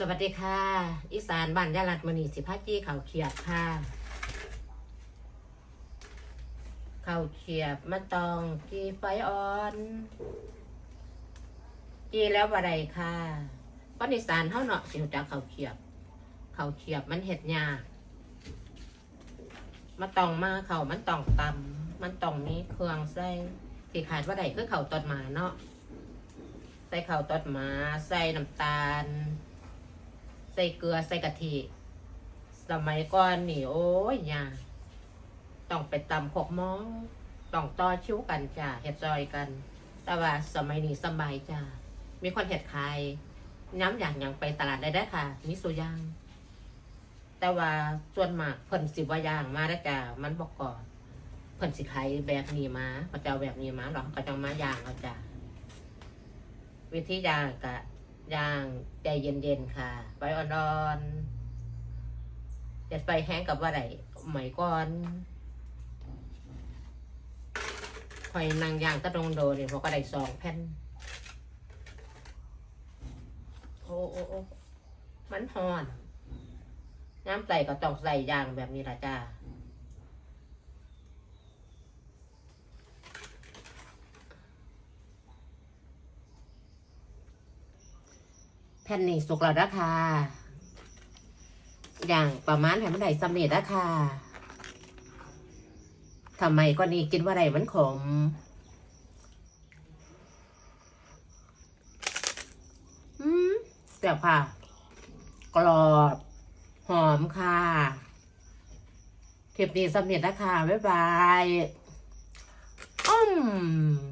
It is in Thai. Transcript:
สวัสดีค่ะ อีสานบ้านยาลัดมณีสิพาจี้เขาเขียบค่ะ เขาเขียบมันต้องกีไฟอ่อนกีแล้วบะไรค่ะป้อนอีสานเท่าเนาะสิรู้จักเขาเขียบ เขาเขียบมันเห็ดยากมาตองมาเขามันตองตำมันตองมีเครื่องใส่ที่ขาดว่าใดคือเขาต้นหมาเนาะใส่เขาต้นหมาใส่น้ำตาล ส่เกลือใส่กะทิสมัยก่อนนี่โอ้ยยาต้องไปตำขกม้อง ต้องต่อชิวกันจ้าเห็ดซอยกัน แต่ว่าสมัยนี้สบายจ้ามีคนเห็ดขายย้ำอย่างอย่างไปตลาดได้ได้ค่ะมีสุย่าง แต่ว่าส่วนมากเพิ่นสิว่าย่างมาได้วจ้ามันบอกก่อนเพิ่นสิขายแบบนี้มาพระเจาแบบนี้มาหรอกก็จะมาย่างเอาจ้าวิธีย่างกะ ย่างใจเย็นๆค่ะไฟอ่อนๆจะไฟแห้งกับว่าไรไหมก่อนหอยนางย่างตะตรงโดเนี่ยเขาก็ได้สองแผ่นโอ้โอ้โอ้มันหอนน้ำใส่ก็ต้องใส่ย่างแบบนี้ละจ้า แผ่นนี้สุกแล้วนะคะอย่างประมาณให้มันได้สำเร็จนะคะทำไมก็นี่กินว่าไรมันขมอืมแซ่บค่ะ กรอบ หอมค่ะคลิปนี้สำเร็จแล้วค่ะบ๊ายบายอืม